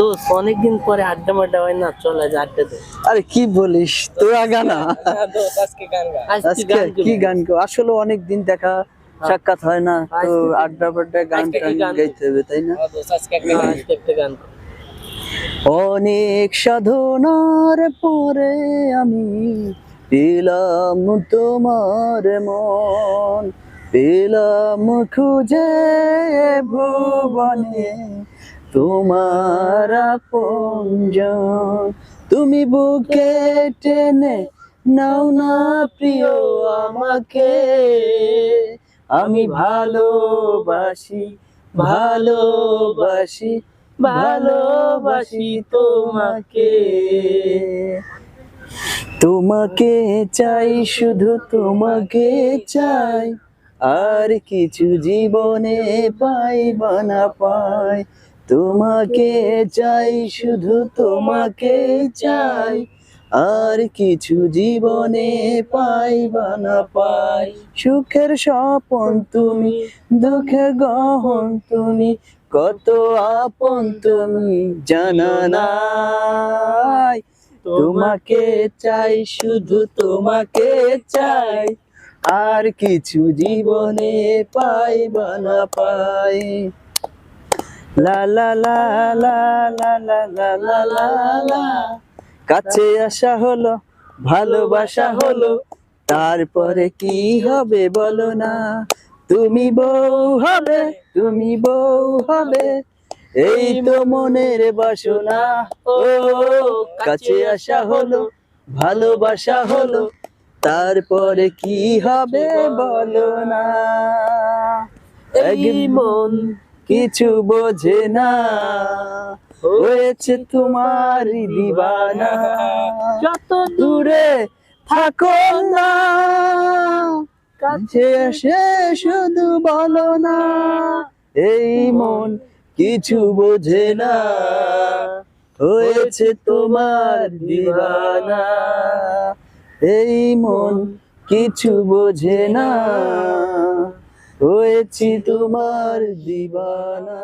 তো অনেকদিন পরে আড্ডা মাড্ডা হয় না চল আজ আড্ডা দে আরে কি বলিস তোরা গানা? আজকে গান গা। আজকে আজকে গান কি গান আসলে অনেক দিন দেখা সাক্ষাৎ হয় না তো আড্ডা ফাড্ডা গান টান গাইতে হবে তাই না? আজকে একটা গান। আজকে একটা গান। অনেক সাধনার পরে আমি পেলাম তোমার মন পেলাম খুঁজে ভুবনে। তোমার আপনজন তুমি বুকে টেনে নাও না প্রিয় আমাকে। আমি ভালোবাসি ভালোবাসি ভালোবাসি তোমাকে। তোমাকে চাই, শুধু তোমাকে চাই। আর কিছু জীবনে পাই না পাই। তোমাকে চাই, শুধু তোমাকে চাই। আর কিছু জীবনে পাই না পাই। সুখের স্বপন তুমি, দুঃখের গহন তুমি, কত আপন তুমি, জানা তোমাকে চাই, শুধু তোমাকে চাই। আর কিছু জীবনে পাই না পাই। লা লা লা লা লা লা লা লা লা লা। কাছে আসা হলো, ভালোবাসা হলো। তারপরে কি হবে বলো না। তুমি বউ হবে, তুমি বউ হবে। এই তো মনের বাসনা। ও, কাছে আসা হলো, ভালোবাসা হলো। তারপরে কি হবে বলো না। এই মন কিছু বোঝে না। হয়েছে তোমার দিবানা। যত দূরে থাকো না। কাছে এসে শুধু বলো না এই মন কিছু বোঝে না। হয়েছে তোমার দিবানা। এই মন কিছু বোঝে না। হয়েছি তোমার দিবানা।